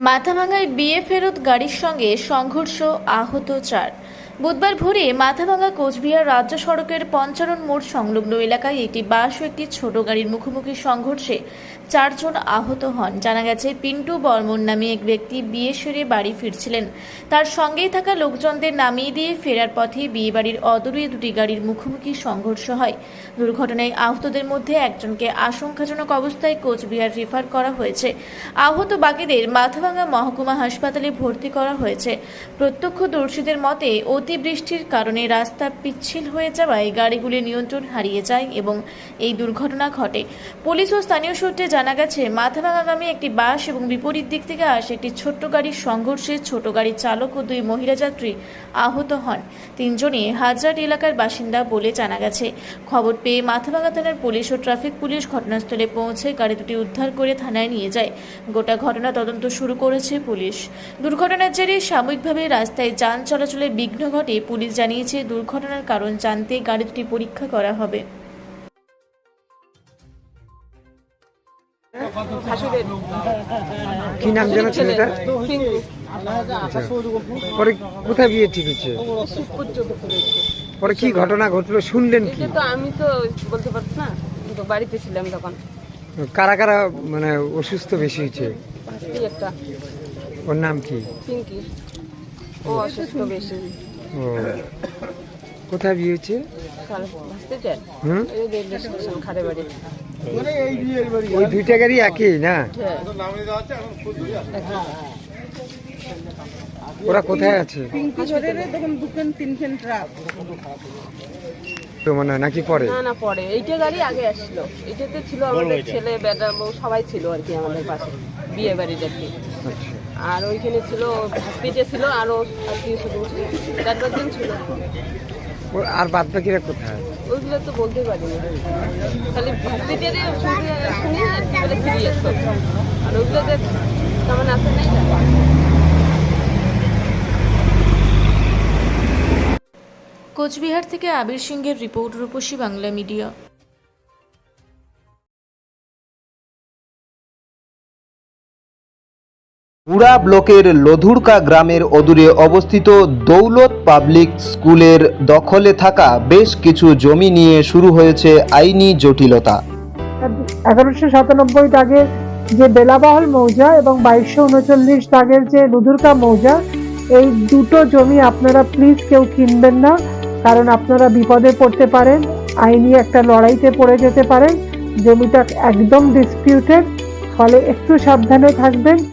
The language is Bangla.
মাথাভাঙায় বিয়ে ফেরত গাড়ির সঙ্গে সংঘর্ষ আহত চার। বুধবার ভোরে মাথাভাঙা কোচবিহার রাজ্য সড়কের পঞ্চারণ মোড় সংলগ্ন এলাকায় একটি বাস ও একটি ছোট গাড়ির মুখোমুখি সংঘর্ষে চারজন আহত হন। জানা গেছে, পিন্টু বর্মন নামে এক ব্যক্তি বিয়ে সেরে বাড়ি ফিরছিলেন। তার সঙ্গেই থাকা লোকজনদের নামিয়ে দিয়ে ফেরার পথে বিয়েবাড়ির অদূরে দুটি গাড়ির মুখোমুখি সংঘর্ষ হয়। দুর্ঘটনায় আহতদের মধ্যে একজনকে আশঙ্কাজনক অবস্থায় কোচবিহার রেফার করা হয়েছে। আহত বাকিদের মাথাভাঙা মহকুমা হাসপাতালে ভর্তি করা হয়েছে। প্রত্যক্ষদর্শীদের মতে অতিবৃষ্টির কারণে রাস্তা পিচ্ছিল হয়ে যাওয়ায় গাড়িগুলি নিয়ন্ত্রণ হারিয়ে যায় এবং এই দুর্ঘটনা ঘটে। পুলিশ ও স্থানীয় সূত্রে জানা গেছে মাথাভাঙাগামী একটি বাস এবং বিপরীত দিক থেকে আসে একটি ছোট্ট গাড়ির সংঘর্ষে ছোট গাড়ির চালক ও দুই মহিলা যাত্রী আহত হন। তিনজনই হাজরাট এলাকার বাসিন্দা বলে জানা গেছে। খবর পেয়ে মাথাভাঙা থানার পুলিশ ও ট্রাফিক পুলিশ ঘটনাস্থলে পৌঁছে গাড়ি দুটি উদ্ধার করে থানায় নিয়ে যায়। গোটা ঘটনা তদন্ত শুরু করেছে পুলিশ। দুর্ঘটনার জেরে সাময়িকভাবে রাস্তায় যান চলাচলে বিঘ্ন ঘটে পুলিশ জানিয়েছে দুর্ঘটনার কারণ জানতে গাড়ি দুটি পরীক্ষা করা হবে। কি নাম যেন ছেলেটা। পরে কোথায় বিয়ে ঠিক হচ্ছে পরে কি ঘটনা ঘটলো শুনলেন কি? তো আমি তো বলতে পারছি না তো বাড়িতে ছিলাম তখন। কারা কারা মানে অসুস্থ বেশি হয়েছে? ওর নাম কি? পিঙ্কি। ও অসুস্থ বেশি। ও কোথায় বিয়ে হচ্ছে ওই দুইটা গাড়ি একই না? ওরা কোথায় আছে? তো মানে নাকি পরে? না না পরে। এইটা গাড়ি আগে আসছিল। এইটাতে ছিল আমাদের ছেলে বেটা বউ সবাই ছিল আর কি আমাদের পাশে। বিয়ে বাড়ির আর কি। আচ্ছা। আর ওইখানে ছিল হসপিটাল ছিল আরও আত্মীয় স্বজন ছিল। চার পাঁচজন ছিল। আর বাদ বাকিরা কোথায়? ওইগুলো তো বলতে পারি না খালি হসপিটালে শুনে শুনি আর কি বলে সিরিয়াস আর ওইগুলোতে তেমন আসে নাই না কোচবিহার থেকে আবির সিংহের রিপোর্ট রূপসী বাংলা মিডিয়া। পুরা ব্লকের লধুরকা গ্রামের অদূরে অবস্থিত দৌলত পাবলিক স্কুলের দখলে থাকা বেশ কিছু জমি নিয়ে শুরু হয়েছে আইনি জটিলতা। এগারোশো সাতানব্বই দাগের যে বেলাবহল মৌজা এবং বাইশশো উনচল্লিশ দাগের যে রুদুরকা মৌজা এই দুটো জমি আপনারা প্লিজ কেউ কিনবেন না। কারণ আপনারা বিপদে পড়তে পারেন, আইনি একটা লড়াইতে পড়ে যেতে পারেন, জমিটা একদম ডিসপিউটেড ফলে একটু সাবধানে থাকবেন।